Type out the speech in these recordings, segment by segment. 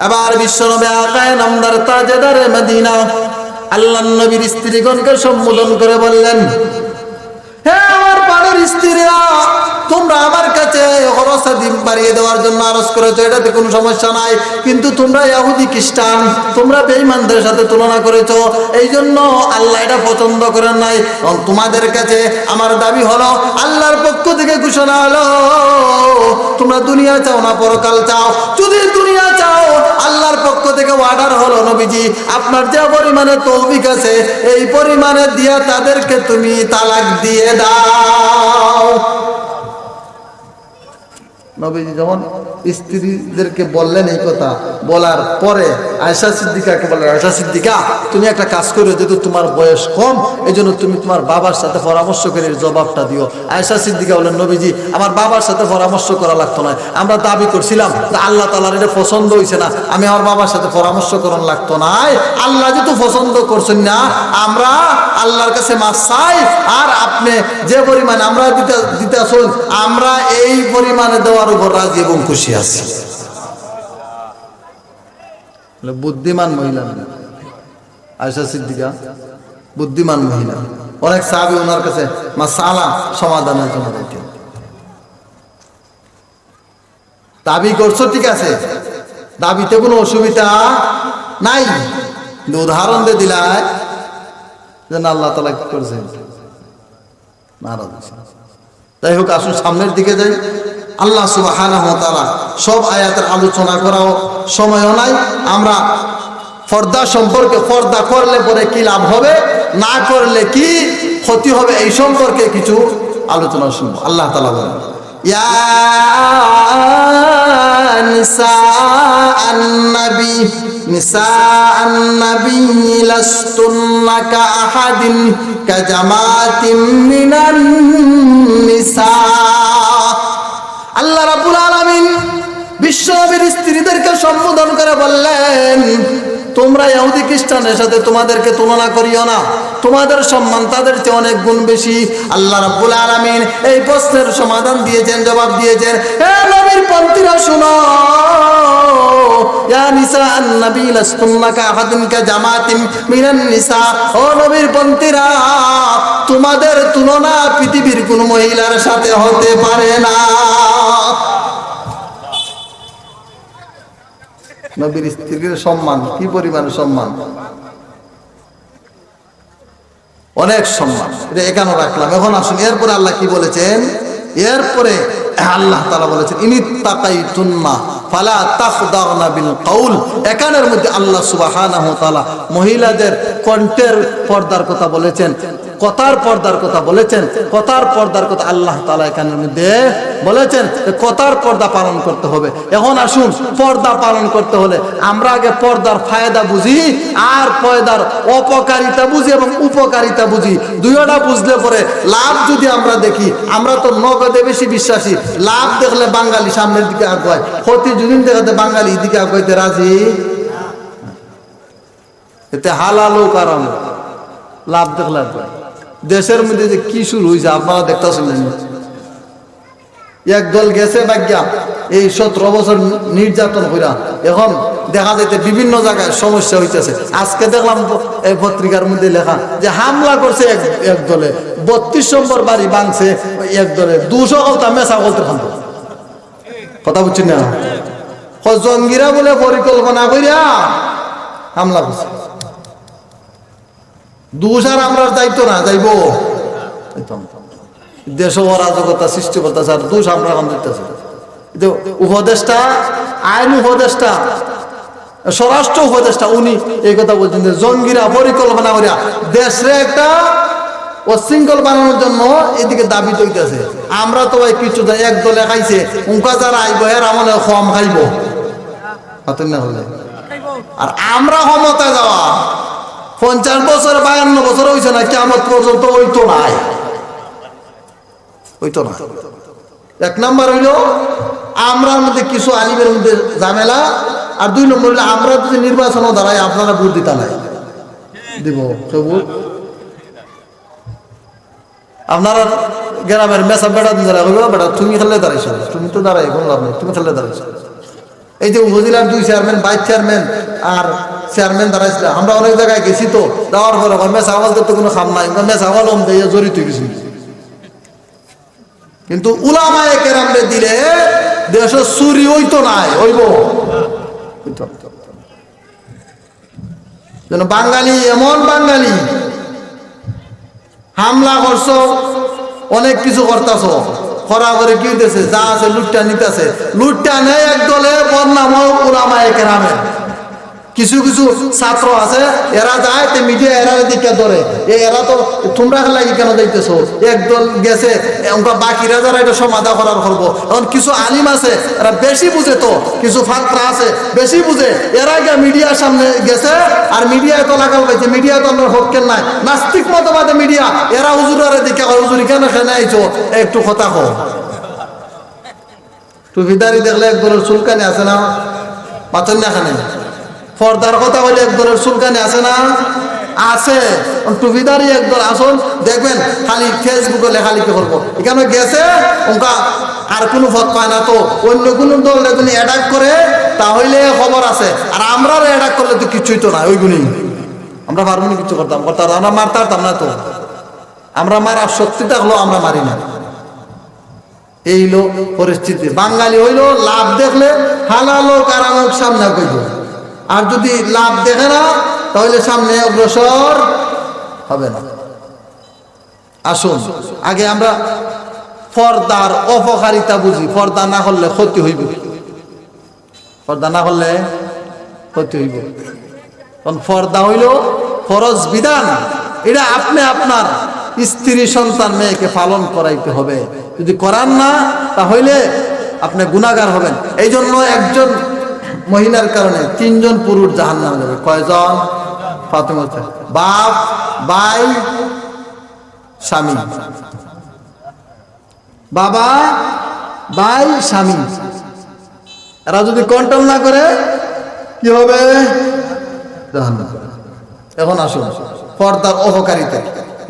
আবার বিশ্বনবী আকায় নামদার তাজেদারে মদিনা। আল্লাহ নবীর স্ত্রীগণকে সম্বোধন করে বললেন হ্যাঁ আমার পাড়ের স্ত্রীরা তোমরা আমার কাছে হরসা ডিম বাড়িয়ে দেওয়ার জন্য আরজ করেছ, এটাতে কোনো সমস্যা নাই। কিন্তু তোমরা ইহুদি খ্রিস্টান, তোমরা বেঈমানদের সাথে তুলনা করেছ এই জন্য আল্লাহ এটা পছন্দ করেন নাই। তোমাদের কাছে আমার দাবি হলো, আল্লাহর পক্ষ থেকে ঘোষণা হলো, তোমরা দুনিয়া চাও না, পরকাল চাও। যদি দুনিয়া চাও, আল্লাহর পক্ষ থেকে অর্ডার হলো নবীজি, আপনার যে পরিমাণে তৌফিক আছে, এই পরিমাণে দিয়া তাদেরকে তুমি তালাক দিয়ে দাও। নবীজি যখন স্ত্রীদেরকে বললেন এই কথা, বলার পরে আয়সা সিদ্দিকাকে বললেন আয়সা সিদ্দিকা, তুমি একটা কাজ করো, যেহেতু তোমার বয়স কম এই তুমি তোমার বাবার সাথে পরামর্শ করে জবাবটা দিও। আয়সা সিদ্দিকা বললেন, নবীজি, আমার বাবার সাথে পরামর্শ করা লাগতো না, আমরা দাবি করছিলাম যে আল্লাহ তালার এটা পছন্দ হয়েছে না, আমি আমার বাবার সাথে পরামর্শ করার লাগতো না। আল্লাহ যেহেতু পছন্দ করছেন না, আমরা আল্লাহর কাছে মাছ চাই, আর আপনি যে পরিমাণ আমরা দিতে দিতে আসুন আমরা এই পরিমাণে দেওয়ার উপর রাজি এবং খুশি আছি। বুদ্ধিমান মহিলা। আয়সা সিদ্দিকা, বুদ্ধিমান মহিলা। অনেক সাহাবি ওনার কাছে, মাসালা সমাধানের জন্য দেখেন দাবি করছ, ঠিক আছে। দাবিতে কোনো অসুবিধা নাই। উদাহরণ দিয়ে দিলায় যে না, আল্লাহ তালা কি করছে যাই হোক, আসুন সামনের দিকে যাই। আল্লাহ তাআলা সব আয়াতের আলোচনা করাও সময়ও নাই। আমরা পর্দা সম্পর্কে পর্দা করলে পরে কি লাভ হবে, না করলে কি ক্ষতি হবে এই সম্পর্কে কিছু আলোচনা শুনব। আল্লাহ তালা বলেন নিসা আল্লাহ রাবুল আলমিন বিশ্বনবীর স্ত্রীদেরকে সম্বোধন করে বললেন, তোমরা ইহুদি খ্রিস্টানের সাথে তোমাদেরকে তুলনা করিও না। তোমাদের সম্মান তাদের চেয়ে অনেক গুণ বেশি। আল্লাহ রাব্বুল আলামিন এই প্রশ্নের সমাধান দিয়েছেন, জবাব দিয়েছেন। হে নবীর পন্থীরা, শুনো। তোমাদের তুলনা পৃথিবীর কোন মহিলার সাথে হতে পারে না। নবীর স্ত্রীর সম্মান, কি পরিমাণ সম্মান? অনেক সম্মান, এটা এখানে রাখলাম। এখন আসুন, এরপরে আল্লাহ কি বলেছেন? এরপরে আল্লাহ তালা বলেছেন ইনি তাকাই তুন্না ফালা বিল কাউল এখানের মধ্যে আল্লাহ মহিলাদের কণ্ঠের পর্দার কথা বলেছেন, কথার পর্দার কথা বলেছেন, কথার পর্দার কথা আল্লাহ তালা এখানের মধ্যে বলেছেন কথার পর্দা পালন করতে হবে। এখন আসুন, পর্দা পালন করতে হলে আমরা আগে পর্দার ফায়দা বুঝি, আর পর্দার অপকারিতা বুঝি এবং উপকারিতা বুঝি। দুইটা বুঝলে পরে লাভ যদি আমরা দেখি, আমরা তো নগদে বেশি বিশ্বাসী, লাভ দেখলে বাঙালি সামনের দিকে আগুয়ায় ক্ষতি যদি দেখাতে বাঙালি দিকে আগুয়াইতে রাজি? এতে হালালো কারণ। লাভ দেখলে আগুয়ায় দেশের মধ্যে যে কি শুরু হয়েছে আপনারা দেখতেছেন এক দল গেছে বাগ্যা এই সতেরো বছর নির্যাতন কইরা এখন দেখা যাইতে বিভিন্ন জায়গায় সমস্যা হইতেছে। আজকে দেখলাম এই পত্রিকার মধ্যে লেখা যে হামলা করছে এক এক বত্রিশ নম্বর বাড়ি ভাঙছে এক দলে। দুশো কলতা মেশা কলতে কথা বুঝছি না? জঙ্গিরা বলে পরিকল্পনা কইরা হামলা করছে। দুসার আমরা যাইতো না, যাইব। দেশ অরাজকতা সৃষ্টি করতেছে আর দোষ আমরা এখন দিতেছে। উপদেষ্টা, আইন উপদেষ্টা, স্বরাষ্ট্র উপদেষ্টা, উনি এই কথা বলছেন যে জঙ্গিরা পরিকল্পনা করিয়া দেশে একটা অশৃঙ্খল বানানোর জন্য এদিকে দাবি তৈতেছে আমরা তো ভাই কিছু এক দলে খাইছে, উনকা যারা আইব, এর আমলে কম খাইব। না হলে? আর আমরা ক্ষমতায় যাওয়া পঞ্চাশ বছর বায়ান্ন বছর হয়েছে না কেমন পর্যন্ত ওই তো নাই। ওই তো না এক নাম্বার হইল আমরার মধ্যে কিছু আলিমের মধ্যে ঝামেলা আর দুই নম্বর হইল আমরা যদি নির্বাচনও দাঁড়াই আপনারা ভোট দিতা নাই। দিব সবুজ আপনারা গ্রামের মেসা বেড়া বেটা তুমি খেললে দাঁড়াইছো। তুমি তো দাঁড়াই কোনো লাভ নেই তুমি খেললে দাঁড়াইছো। এই যে উপজেলার দুই চেয়ারম্যান, ভাইস চেয়ারম্যান আর চেয়ারম্যান দাঁড়াইছিল আমরা অনেক জায়গায় গেছি তো, যাওয়ার পরে মেসা আমাদের তো কোনো খাম নাই। মেসা ওম দিয়ে জড়িত গেছি কিন্তু উলামায়ে কেরামরে দিলে দেশ চুরি হইতো নাই, হইব। যেন বাঙালি, এমন বাঙালি, হামলা করছ, অনেক কিছু করতেছ। করা করে কি যা আছে লুটটা নিতেছে। লুটটা নেই এক দলে বদনাম উলামায়ে কেরামের। কিছু কিছু ছাত্র আছে, এরা যায়, তে মিডিয়া এরা দিকে ধরে এরা তো তোমরা লাগি কেন যাইতেছো? একদল গেছে বাকিরা যারা এটা সমাধা করার করব। এখন কিছু আলিম আছে, এরা বেশি বুঝে তো, কিছু ফাত্রা আছে, বেশি বুঝে। এরা গিয়ে মিডিয়ার সামনে গেছে, আর মিডিয়ায় তো লাগাল পাইছে মিডিয়া তো আমরা হকের নাই? নাস্তিক মতবাদে মিডিয়া এরা হুজুরের দিকে হুজুর কেন খেনে আইছো? একটু কথা কো টুপিদারি দেখলে এক দলের চুলকানি আছে না? পাথর না খানে পর্দার কথা বলে এক দলের চুলকানি আছে না? আছে। টুপিদারি একদল আসল দেখবেন খালি ফেসবুকে লেখা লেখালেখি করব। এখানে গেছে ওটা আর কোনো পথ পায় না তো। অন্য কোনো দল যদি অ্যাটাক করে, তাহলে খবর আছে। আর আমরা অ্যাটাক করলে তো কিছুই তো না ওইগুলি। আমরা পারব না কিছু করতাম করতাম আমরা মারতে পারতাম না তো। আমরা মারার শক্তি থাকলেও আমরা মারি না। এই হলো পরিস্থিতি। বাঙালি হইল, লাভ দেখলে হালাল আমার সামনে কইব আর যদি লাভ দেখে না, তাহলে সামনে অগ্রসর হবে না। আসুন, আগে আমরা ফর্দার অপকারিতা বুঝি। ফর্দা না করলে ক্ষতি হইব। ফর্দা না করলে ক্ষতি হইব। কারণ ফর্দা হইল ফরজ বিধান। এটা আপনি আপনার স্ত্রী, সন্তান, মেয়েকে পালন করাইতে হবে। যদি করান না, তাহলে আপনি গুণাগার হবেন। এই জন্য একজন মহিলার কারণে তিনজন পুরুষ জাহান নামে যাবে। কয়জন? ফাতেমা বাপ, ভাই, স্বামী। বাবা, ভাই, স্বামী। এরা যদি কন্ট্রোল না করে, কি হবে। এখন আসুন, পর্দার অপকারিতা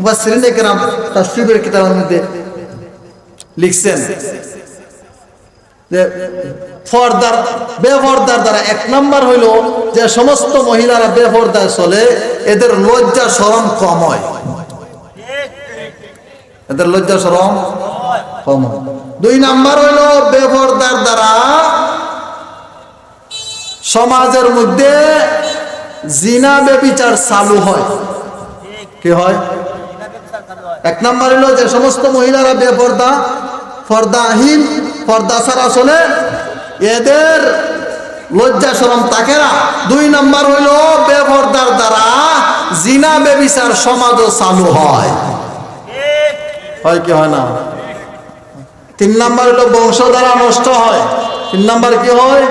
বা শ্রেণীকেরাম তার শিবের কিতাবের মধ্যে লিখছেন যে বেপর্দার দ্বারা এক নাম্বার হইল যে সমস্ত মহিলারা বেপর্দায় চলে, এদের লজ্জা, শরম কম হয়। এদের লজ্জা, শরম কম হয়। দুই নাম্বার হইল বেপর্দার দ্বারা সমাজের মধ্যে জিনা বেবিচার চালু হয়। কি হয়? এক নাম্বার হলো যে সমস্ত মহিলারা বেপর্দা পর্দাহীন পর্দা ছাড়া চলে, এদের লজ্জা শরম থাকে না। দুই নম্বর হইল, বেপর্দার দ্বারা জিনা বেবিচার সমাজও চালু হয়। হয় কি হয় না? তিন নাম্বার হলো বংশধারা নষ্ট হয়। তিন নাম্বার কি হয়?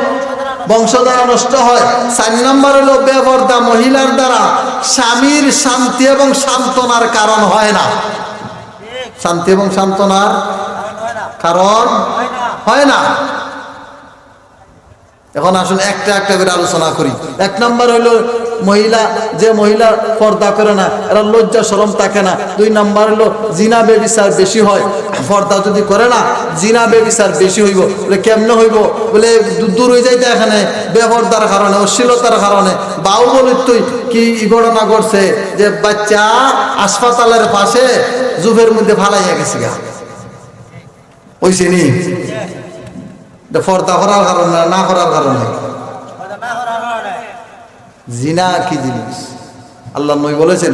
বংশধারা নষ্ট হয়। চার নাম্বার হলো বেপর্দা মহিলার দ্বারা স্বামীর শান্তি এবং সান্ত্বনার কারণ হয় না। শান্তি এবং সান্ত্বনার কারণ হয় না। এখন আসুন, একটা একটা করে আলোচনা করি। এক নাম্বার হইল মহিলা, যে মহিলা পর্দা করে না, এরা লজ্জা সরম থাকে না। দুই নাম্বার হলো জিনা, বেবিচার বেশি হয়। পর্দা যদি করে না, জিনা, বেবিচার বেশি হইব। বলে, কেমনে হইব? বলে, দূর হয়ে যাইতে এখানে। বেপর্দার কারণে, অশ্লীলতার কারণে। বাউ তুই কি ঘটনা ঘটছে যে বাচ্চা হাসপাতালের পাশে জুফের মধ্যে ফালাইয়া গেছে গা। ওইছে নি? পর্দা করার কারণে না করার কারণে জিনা কি জিনিস? আল্লাহ নই বলেছেন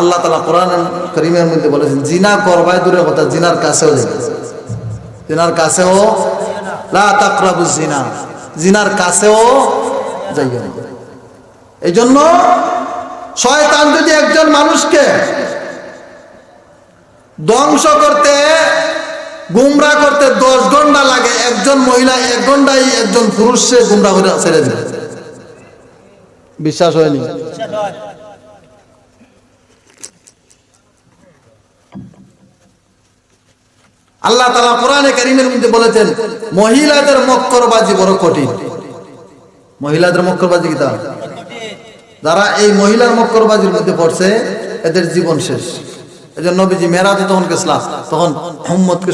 আল্লাহ তালা কোরআন করিমের মধ্যে বলেছেন জিনা করবায় দূরের কথা জিনার কাছেও যাবে। জিনার কাছেও লা তাকরাবু জিনা জিনার কাছেও যাইবে না। এই জন্য শয়তান যদি একজন মানুষকে ধ্বংস করতে গুমরা করতে দশ ঘণ্টা লাগে একজন মহিলা এক ঘন্টায় একজন পুরুষে গুমরা করে ছেড়ে দেবে বিশ্বাস হয়নি। আল্লাহ তালা কোরআনে কারিমের মধ্যে বলেছেন মহিলাদের মক্করবাজি বড় কঠিন। মহিলাদের মক্করবাজি কি তা যারা এই মহিলার মক্করবাজির মধ্যে পড়ছে এদের জীবন শেষ। এই যে নবীজি মেরাজে তখন গেছিলাম। তখন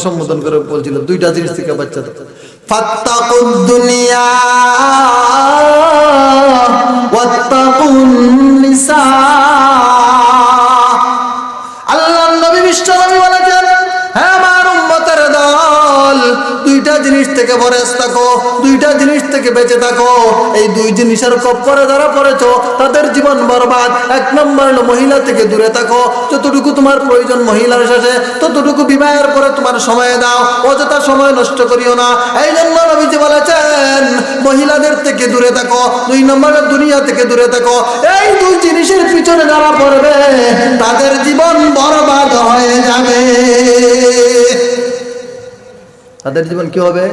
সম্বোধন করে বলছিল, দুইটা জিনিস থেকে বাচ্চা আল্লাহ নবী বিশ্ব নবী বলেছেন হ্যাঁ জিনিস থেকে বরেস থাকো, দুইটা জিনিস থেকে বেঁচে থাকো। এই দুই জিনিসের কপ্পরে যারা পড়েছো, তাদের জীবন বরবাদ। এক নম্বর হলো মহিলা থেকে দূরে থাকো। যতটুকু তোমার প্রয়োজন মহিলার শেষে, ততটুকু বিবাহের পরে তোমার সময় দাও। অযথা সময় নষ্ট করিও না। এই জন্য নবীজি বলেছেন, মহিলাদের থেকে দূরে থাকো, দুই নম্বরের দুনিয়া থেকে দূরে থাকো। এই দুই জিনিসের পিছনে যারা পড়বে, তাদের তাদের জীবন কি হবে?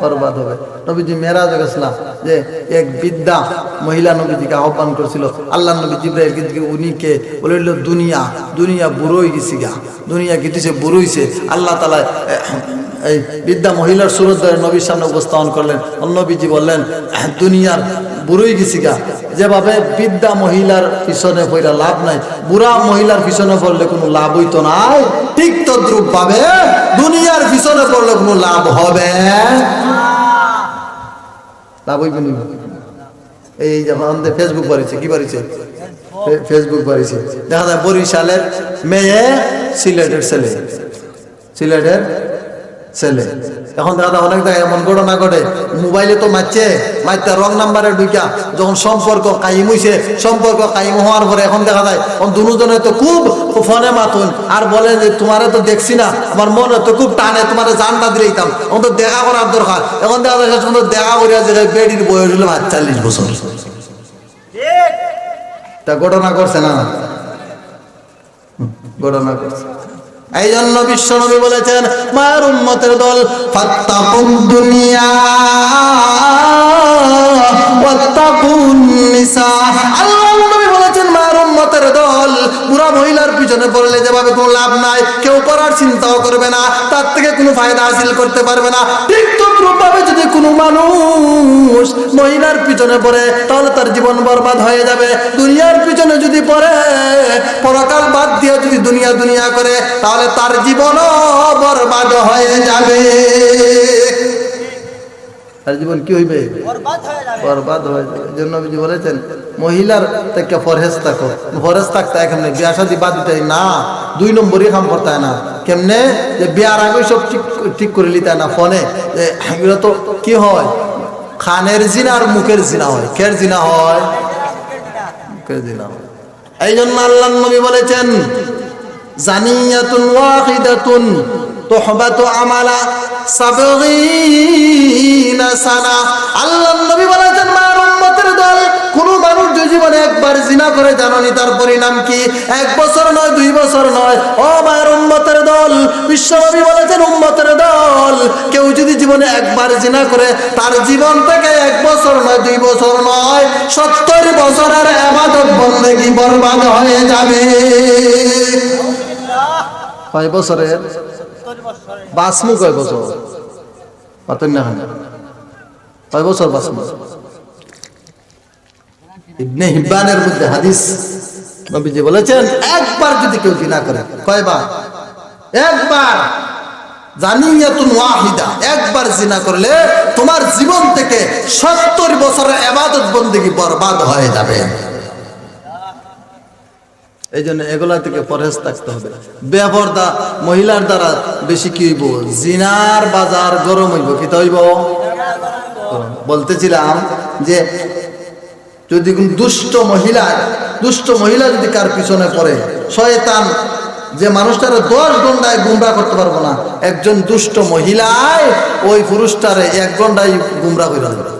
বরবাদ হবে। নবীজি মেরাজ গেছিলাম যে এক বিদ্যা মহিলা নবীজিকে আহ্বান করছিল। আল্লাহ নবী জিব্রাইল কিন্তু উনিকে বলে দুনিয়া। দুনিয়া বুড়োই গেছি গা দুনিয়া গিতেছে বুড়োইছে আল্লাহ তালা এই বিদ্যা মহিলার সুরত ধরে নবীর সামনে উপস্থাপন করলেন। নবীজি বললেন দুনিয়ার বুড়োই গেছি গা। যেভাবে বিদ্যা মহিলার পিছনে পড়া লাভ নাই, বুড়া মহিলার পিছনে পড়লে কোনো লাভ হইতো নাই। ঠিক তদ্রুপ ভাবে দুনিয়ার পিছনে পড়লে কোনো লাভ হবে লাভ হইবে এই যে আমাদের ফেসবুক বাড়িছে, কি বাড়িছে? ফেসবুক বাড়িছে। দেখা যায় বরিশালের মেয়ে সিলেটের ছেলে। সিলেটের ছেলে। এখন দাদা অনেক জায়গায় এমন ঘটনা ঘটে। মোবাইলে তো মারছে মারতে রং নাম্বারে দুইটা। যখন সম্পর্ক কাইম হইছে সম্পর্ক কাইম হওয়ার পরে এখন দেখা যায় এখন দুজনে তো খুব ফোনে মাতুন। আর বলে যে তোমারে তো দেখছি না আমার মনে তো খুব টানে তোমার জানটা দিয়ে দিতাম। এখন তো দেখা করার দরকার। এখন দেখা যায় শেষ পর্যন্ত দেখা করিয়া যে বেডির বয়স হলো আটচল্লিশ বছর। তা ঘটনা করছে না? ঘটনা করছে। এই জন্য বিশ্বনবী বলেছেন মায়ের দল নবী বলেছেন মায়ের দল বুড়া মহিলার পিছনে পড়লে যেভাবে কোনো লাভ নাই, কেউ চিন্তাও করবে না, তার থেকে কোনো ফায়দা হাসিল করতে পারবে না। যদি কোনো মানুষ মহিলার পিছনে পড়ে, তাহলে তার জীবন বরবাদ হয়ে যাবে, দুনিয়ার পিছনে যদি পড়ে, পরকাল বাদ দিয়ে যদি দুনিয়া দুনিয়া করে, তাহলে তার বরবাদ হয়ে যাবে। তার জীবন কি হইবে? বরবাদ হয়ে যাবে। জন্য নবীজি বলেছেন, মহিলার থেকে থাকো। থাকতে বিয়া বাদ দিতে না, দুই নম্বরই কাম করতে না। কেমনে? যে বিয়ার আগে সব ঠিক ঠিক করে নিতে না ফোনে। এগুলো তো কি হয়? খানের জিনা আর মুখের জিনা হয়। কের জিনা হয়? মুখের দিলাম। এই জন্য আল্লাহ নবী বলেছেন, জানিয়াতুন ওয়াহিদাতুন তুহবাতু আমালা সাবগিনা সানা। আল্লাহ নবী বলেছেন জীবনে একবার জিনা করে জানানি, তার পরিণাম কি? এক বছর নয়, দুই বছর নয়। ও মায়ের উম্মতের দল, বিশ্বনবী বলেছেন উম্মতের দল। কেউ যদি জীবনে একবার জিনা করে, তার জীবন থেকে এক বছর নয়, দুই বছর নয়, সত্তর বছরের আবাদত বন্দেগি বরবাদ হয়ে যাবে। কয় বছরের? বাসমু কয় বছর? পাতেন না কয় বছর বাসমু? ইবনে হিব্বানের মধ্যে হাদিস নবীজি বলেছেন, একবার যদি কেউ জিনা করে, কয়বার? একবার। একবার জিনা করলে তোমার জীবন থেকে সত্তর বছরের আবাদত বন্দেগি বরবাদ হয়ে যাবে। এই জন্য এগুলা থেকে পরহেজ থাকতে হবে। বেপর্দা মহিলার দ্বারা বেশি কি হইব? জিনার বাজার গরম হইব, কি হইব? বলতেছিলাম যে যদি দুষ্ট মহিলা দুষ্ট মহিলা যদি কার পিছনে পড়ে, শয়তান, যে মানুষটারে দশ ঘন্টায় গুমরা করতে পারব না, একজন দুষ্ট মহিলায় ওই পুরুষটারে এক ঘন্টায় গুমরা করে দেবে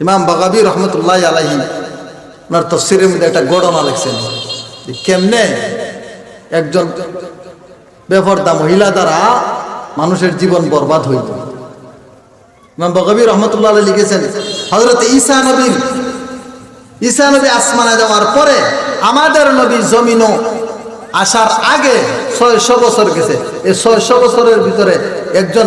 ইমাম বাগাবি রহমতুল্লাহ আলাহি ওনার তফসিরের মধ্যে একটা ঘটনা লিখছেন। কেমনে একজন বেফর্দা মহিলা দ্বারা মানুষের জীবন বরবাদ হইত। ইমাম বগবী রহমতুল্লাহ আলাই লিখেছেন হজরত ঈসা নবীর, ঈসা নবী আসমানে যাওয়ার পরে আমাদের নবী জমিনও আসার আগে ছয়শো বছর গেছে। এই ছয়শো বছরের ভিতরে একজন